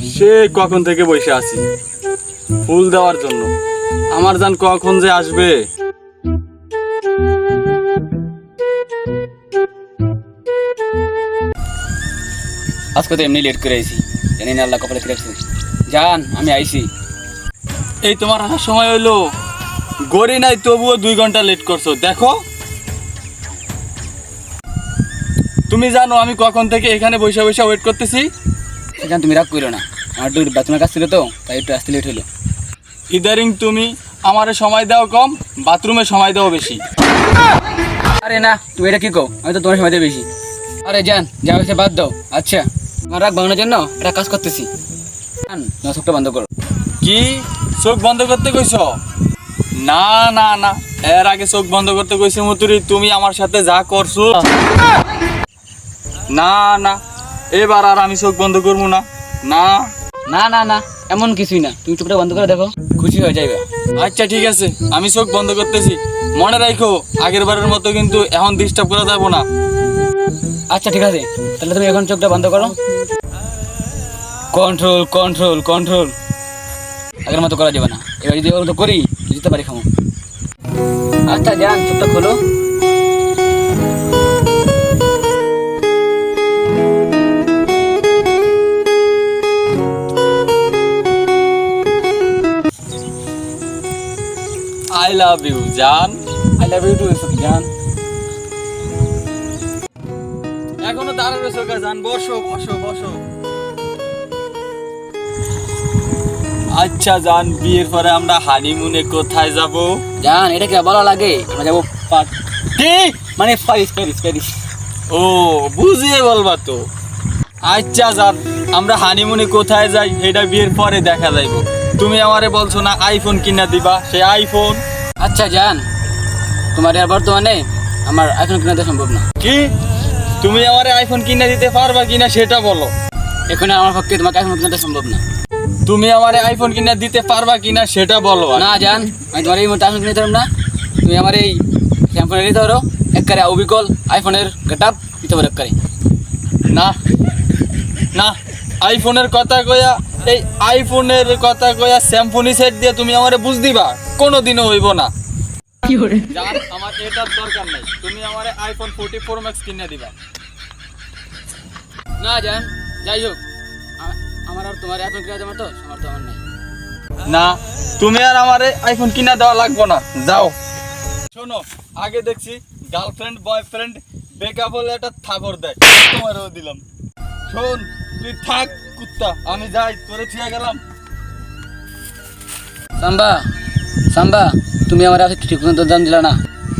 সে কখন থেকে বসে আছি? ফুল দেওয়ার জন্য। আমার জান কখন যে আসবে? আজকে তো এমনি লেট করে আইছি। জানি না আল্লাহ কপালে কি রাখছে। জান আমি আইছি। এই তোমার আসার সময় হইল। গড়ি নাই তবুও দুই ঘণ্টা লেট করছ। দেখো। তুমি জানো আমি কখন থেকে এখানে বসে বসে ওয়েট করতেছি। জান তুমি রাগ করো না। আমার একটু বাথরুমের কাজ ছিল তো তাই একটু আসতে লেট হলো ইদারিং তুমি আমার সময় দাও কম বাথরুমে সময় দাও বেশি। আরে না তুমি এটা কি কও? আমি তো তোমার সময় দিয়ে বেশি। আরে জান যা হয়েছে বাদ দাও। আচ্ছা আমার রাগ ভাঙানোর জন্য একটা কাজ করতেছি। জান নসবটা বন্ধ করো। কি? চোখ বন্ধ করতে কইছ? না না না। এর আগে চোখ বন্ধ করতে কইছে মতুরি তুমি আমার সাথে যা করছ। না না। এবার আর আমি চোখ বন্ধ করব না। না। না না না এমন কিছুই না। তুমি চোখটা বন্ধ করে দেখো। খুশি হয়ে যাবে আচ্ছা ঠিক আছে। আমি চোখ বন্ধ করতেছি। মনে রাখো আগের বারের মতো কিন্তু এখন ডিস্টার্ব করা যাব না। আচ্ছা ঠিক আছে। তাহলে তুমি এখন চোখটা বন্ধ করো। কন্ট্রোল কন্ট্রোল কন্ট্রোল আগের মতো করা যাবে না। এবার যদি ওর মতো করি জিতে পারি খামো। আচ্ছা যান চোখটা খোলো। আই লাভ ইউ জান আই লাভ ইউ টু জান এখনও দাঁড়াবে চোখে জান বসো বসো বসো। আচ্ছা জান বিয়ের পরে আমরা হানিমুনে কোথায় যাব? জান এটা কি ভালো লাগে? আমরা যাব কি? মানে প্যারিস প্যারিস প্যারিস ও বুঝিয়ে বলবা তো। আচ্ছা জান আমরা হানিমুনে কোথায় যাই? এটা বিয়ের পরে দেখা যাইব। তুমি আমারে বলছো না আইফোন কিনা দিবা? সে আইফোন আচ্ছা জান। তোমার আর বর্তমানে আমার এখন কেনাতে সম্ভব না। কি? তুমি আমারে আইফোন কিনা দিতে পারবা কিনা সেটা বলো। এখন আর আমার পক্ষে তোমাকে এখন কেনাতে সম্ভব না। তুমি আমারে আইফোন কিনা দিতে পারবা কিনা সেটা বলো না জান আমি তোমার এই মুহূর্তে আইফোন কিনে দিতাম না। তুমি আমার এই স্যামফোনের নিতে পারো। একবারে অবিকল আইফোনের গেট আপ দিতে পারো একবারে না। না আইফোনের কথা কয়া এই আইফোনের কথা কয়া স্যামফোনি সেট দিয়ে তুমি আমারে বুঝ দিবা কোনোদিনও হইব না। জান, আমার এটার দরকার নাই তুমি আমারে আইফোন ফোর্টি ফোর ম্যাক্স কিনে দিবা। না জান যাই হোক আমার আর তোমার আইফোন কিনে তোমার তো আমার তো আমার নাই। না তুমি আর আমারে আইফোন কিনা দেওয়া লাগবো না যাও। শোনো আগে দেখছি গার্লফ্রেন্ড বয়ফ্রেন্ড ব্রেকআপ হলে একটা থাপড় দেয় তোমারও দিলাম। শোন তুই থাক কুত্তা আমি যাই তোরে ঠিক গেলাম। সাম্বা সাম্বা তুমি আমার আজকে ঠিক মতো দাম দিলা না।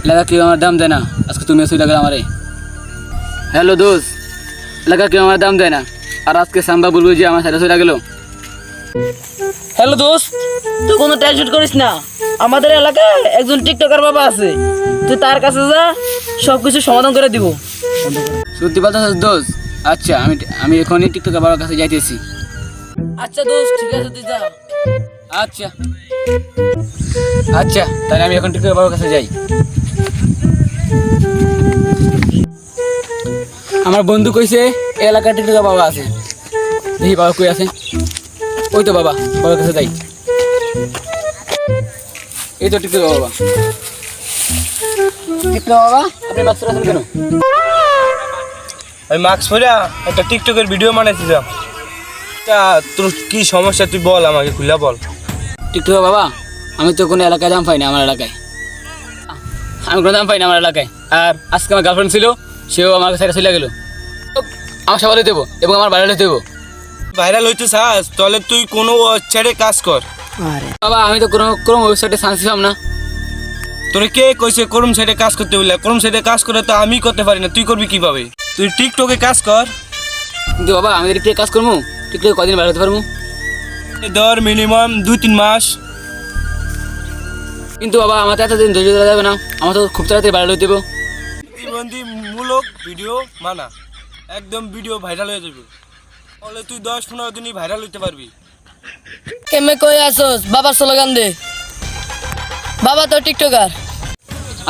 এলাকা কেউ আমার দাম দেয় না। আজকে তুমি এসে লাগলে আমারে। হ্যালো দোস্ত এলাকা কেউ আমার দাম দেয় না। আর আজকে সাম্বা বলব যে আমার সাথে গেল। হ্যালো দোস্ত তুই কোনো টেনশন করিস না। আমাদের এলাকায় একজন টিকটকার বাবা আছে। তুই তার কাছে যা সব কিছু সমাধান করে দিব। সত্যি বলতে দোস্ত আচ্ছা আমি আমি এখনই টিকটক বাবার কাছে যাইতেছি। আচ্ছা দোস্ত ঠিক আছে তুই যা। আচ্ছা। আচ্ছা তাহলে আমি এখন টিকটক বাবার কাছে যাই। আমার বন্ধু কইছে এই এলাকায় টিকটক বাবা আছে। দেখি বাবা কই আছে। ওই তো বাবা বাবার কাছে যাই। এই তো টিকটক বাবা। টিকটক বাবা? আপনি মাস্টার আছেন কেন? আমি মাস্ক পরে একটা টিকটকের ভিডিও বানাইছিলাম। তা তোর কি সমস্যা? তুই বল আমাকে খুলে বল। টিকটক বাবা আমি তো কোনো এলাকায় দাম পাই না আমার এলাকায়। আমি কোনো দাম পাই না আমার এলাকায়। আর আজকে আমার গার্লফ্রেন্ড ছিল সেও আমার কাছে চলে গেল। আমার সবাই দেবো এবং আমার বাড়িতে দেবো। ভাইরাল হইতে চাস তাহলে তুই কোনো ওয়েবসাইটে কাজ কর। বাবা আমি তো কোনো কোনো ওয়েবসাইটে চান্স ছিলাম না। তোর কে কইছে করুম সাইডে কাজ করতে বলে করুম সাইডে কাজ করে তো আমি করতে পারি না তুই করবি কীভাবে? তুই টিকটকে কাজ কর। কিন্তু বাবা আমি যদি কাজ করব টিকটকে কদিন বাইরে হতে পারব ধর মিনিমাম দুই তিন মাস। কিন্তু বাবা আমার তো এতদিন ধৈর্য ধরা যাবে না। আমার তো খুব তাড়াতাড়ি বাইরে দেবো প্রতিবন্ধীমূলক ভিডিও মানা। একদম ভিডিও ভাইরাল হয়ে যাবে। তাহলে তুই দশ পনেরো দিনই ভাইরাল হইতে পারবি। কেমে কই আসোস? বাবার স্লোগান দে। বাবা তো টিকটকার।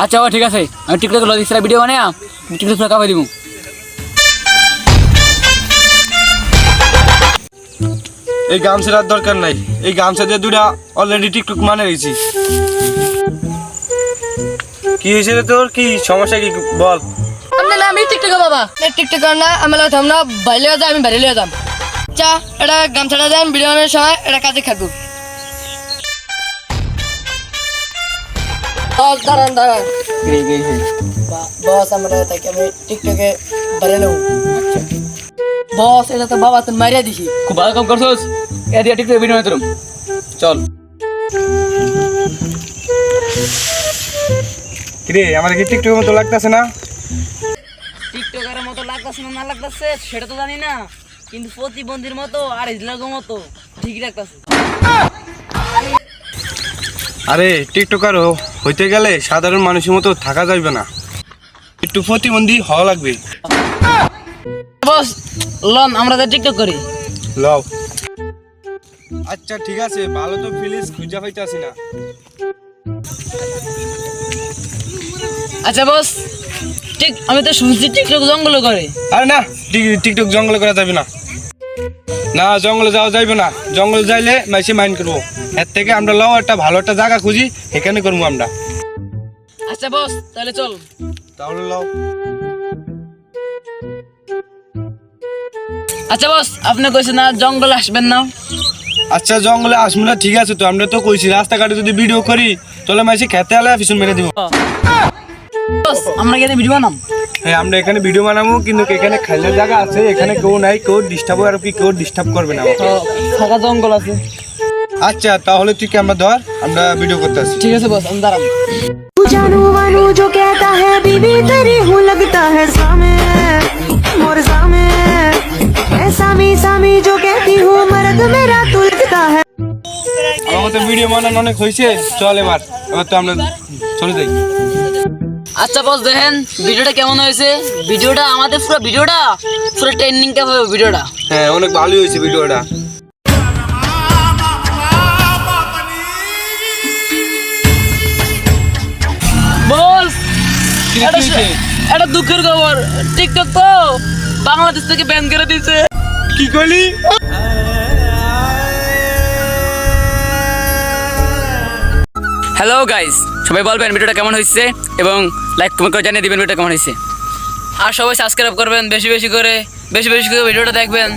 আচ্ছা বাবা ঠিক আছে। আমি টিকটকে লজিক্সরা ভিডিও বানাই টিকটক ফাঁকা করে দিব এই গামছার আর দরকার নাই। এই গামছা দিয়ে দুটা অলরেডি টিকটক মানে রয়েছি কি হয়েছে রে তোর? কি সমস্যা কি? বল। আমি আমি টিকটকার বাবা। টিকটকার না আমি লাগতাম না বাইরে যাই আমি বাইরে যাম। চা এটা গামছাটা দেন ভিডিও বানানোর সময় এটা কাজে খাব বস দাঁড়ান দাঁড়ান। বস আমরা তাকে আমি টিকটকে বাইরে নেব। বস এটা তো বাবা তুমি মারিয়া দিছি। খুব ভালো কাম করছোস। এ দিয়ে ভিডিও বানাই চল। কিরে আমার কি টিকটকের মতো লাগতেছে না? টিকটকারের মতো লাগতেছে না না লাগতেছে সেটা তো জানি না। কিন্তু প্রতিবন্ধীর মতো আর ইজলাগো মতো ঠিক লাগতেছে। আরে টিকটকার হইতে গেলে সাধারণ মানুষের মতো থাকা যাবে না। একটু প্রতিবন্ধী হওয়া লাগবে। বস লন আমরা তো টিকটক করি। লও। আচ্ছা ঠিক আছে ভালো তো ফিলিস খুঁজা পাইতাছি না। আচ্ছা বস ঠিক আমি তো শুনছি টিকটক জঙ্গল করে। আরে না টিক- টিকটক জঙ্গলে করা যাবে না। না জঙ্গলে যাওয়া যাইবে না। জঙ্গলে যাইলে মাইসে মাইন্ড করব। এর থেকে আমরা লও একটা ভালো একটা জায়গা খুঁজি এখানে করব আমরা। আচ্ছা বস তাহলে চল। তাহলে লও। আচ্ছা বস আপনি কইছেন না জঙ্গল আসবেন না আচ্ছা জঙ্গলে আসবো না ঠিক আছে তো আমরা তো কইছি রাস্তাঘাটে যদি ভিডিও করি তাহলে মাইসে খেতে আলে পিছন মেরে দিব বস আমরা কি ভিডিও বানাম হ্যাঁ আমরা এখানে ভিডিও বানাবো কিন্তু এখানে খেলার জায়গা আছে এখানে কেউ নাই কেউ ডিস্টার্ব আর কি কেউ ডিস্টার্ব করবে না আমাকে। ফাঁকা জঙ্গল আছে আচ্ছা তাহলে তুই ক্যামেরা ধর আমরা ভিডিও করতে আসি ঠিক আছে বস আমি দাঁড়ান तू जानू वानू जो कहता है बीबी तेरी हूँ लगता है सामे मोर सामे ऐ सामी सामी जो कहती हूँ मर्द मेरा तू लगता है আমার তো ভিডিও বানানো অনেক হয়েছে চল এবার এবার তো আমরা চলে যাই আচ্ছা বস দেখেন ভিডিওটা কেমন হয়েছে ভিডিওটা আমাদের পুরো ভিডিওটা পুরো ট্রেন্ডিংটা হবে ভিডিওটা হ্যাঁ অনেক ভালোই হয়েছে ভিডিওটা বস কি রে, কি হয়েছে? এটা দুঃখের খবর টিকটক তো বাংলাদেশ থেকে ব্যান করে দিয়েছে কি করলি? হ্যালো গাইস সবাই বলবেন ভিডিওটা কেমন হয়েছে এবং লাইক কমেন্ট করে জানিয়ে দিবেন ভিডিওটা কেমন হয়েছে। আর সবাই সাবস্ক্রাইব করবেন বেশি বেশি করে বেশি বেশি করে ভিডিওটা দেখবেন।